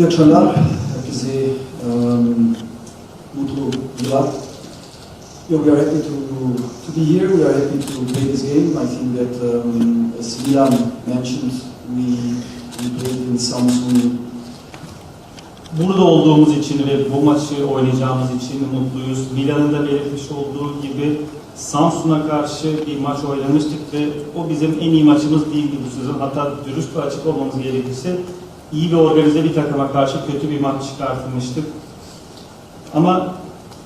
İyi akşamlar. Herkese um, mutlu yıllar. Yeah, we are happy to, to be here. We are happy to play this game. I think that, um, as Milan mentioned, we, we played in Samsung Burada olduğumuz için ve bu maçı oynayacağımız için mutluyuz. Milan'ın da belirtmiş olduğu gibi Samsun'a karşı bir maç oynamıştık ve o bizim en iyi maçımız değildi bu sezon. Hatta dürüst ve açık olmamız gerekirse iyi ve organize bir takıma karşı kötü bir maç çıkartmıştık. Ama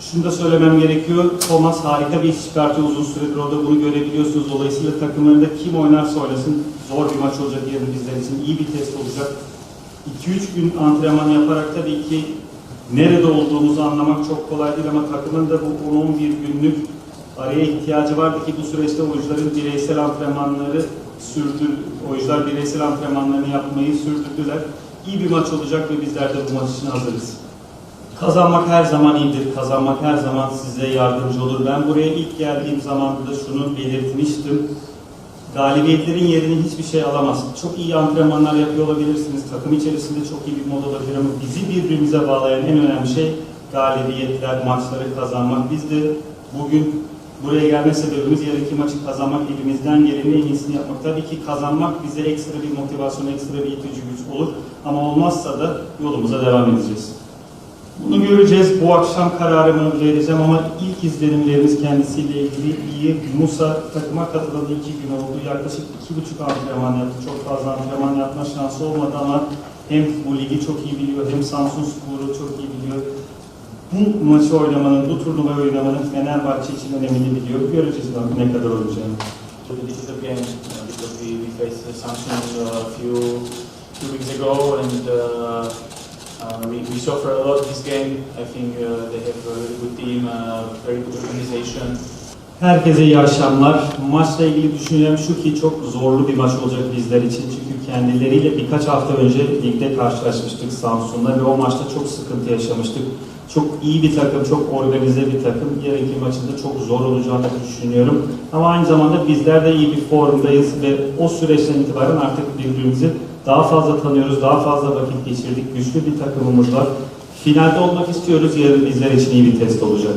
şunu da söylemem gerekiyor. Thomas harika bir iş çıkartıyor uzun süredir orada bunu görebiliyorsunuz. Dolayısıyla takımlarında kim oynarsa oynasın zor bir maç olacak yarın bizler için. iyi bir test olacak. 2-3 gün antrenman yaparak tabii ki nerede olduğumuzu anlamak çok kolay değil ama takımın da bu 10-11 günlük araya ihtiyacı vardı ki bu süreçte oyuncuların bireysel antrenmanları sürdür, oyuncular bireysel antrenmanlarını yapmayı sürdürdüler. İyi bir maç olacak ve bizler de bu maç için hazırız. Kazanmak her zaman iyidir. Kazanmak her zaman size yardımcı olur. Ben buraya ilk geldiğim zaman da şunu belirtmiştim. Galibiyetlerin yerini hiçbir şey alamaz. Çok iyi antrenmanlar yapıyor olabilirsiniz. Takım içerisinde çok iyi bir mod olabilir ama bizi birbirimize bağlayan en önemli şey galibiyetler, maçları kazanmak. Biz de bugün buraya gelme sebebimiz yarınki maçı kazanmak, elimizden gelenin en iyisini yapmak. Tabii ki kazanmak bize ekstra bir motivasyon, ekstra bir itici güç olur. Ama olmazsa da yolumuza devam edeceğiz. Bunu göreceğiz. Bu akşam kararımı vereceğim ama ilk izlenimlerimiz kendisiyle ilgili iyi. Musa takıma katılalı iki gün oldu. Yaklaşık iki buçuk antrenman yaptı. Çok fazla antrenman yapma şansı olmadı ama hem bu ligi çok iyi biliyor hem Samsun Spor'u çok iyi biliyor. Bu maçı oynamanın, bu turnuvayı oynamanın Fenerbahçe için önemini biliyor. Göreceğiz ne kadar olacağını. to the difficult game uh, because we, we faced Samsung a few few weeks ago and uh, uh, we, we suffer a lot this game. I think uh, they have a very good team, uh, very good organization. Herkese iyi akşamlar. Maçla ilgili düşüncem şu ki çok zorlu bir maç olacak bizler için. Çünkü kendileriyle birkaç hafta önce ligde karşılaşmıştık Samsun'la ve o maçta çok sıkıntı yaşamıştık. Çok iyi bir takım, çok organize bir takım. Yarınki maçında çok zor olacağını düşünüyorum. Ama aynı zamanda bizler de iyi bir formdayız ve o süreçten itibaren artık birbirimizi daha fazla tanıyoruz, daha fazla vakit geçirdik. Güçlü bir takımımız var. Finalde olmak istiyoruz. Yarın bizler için iyi bir test olacak.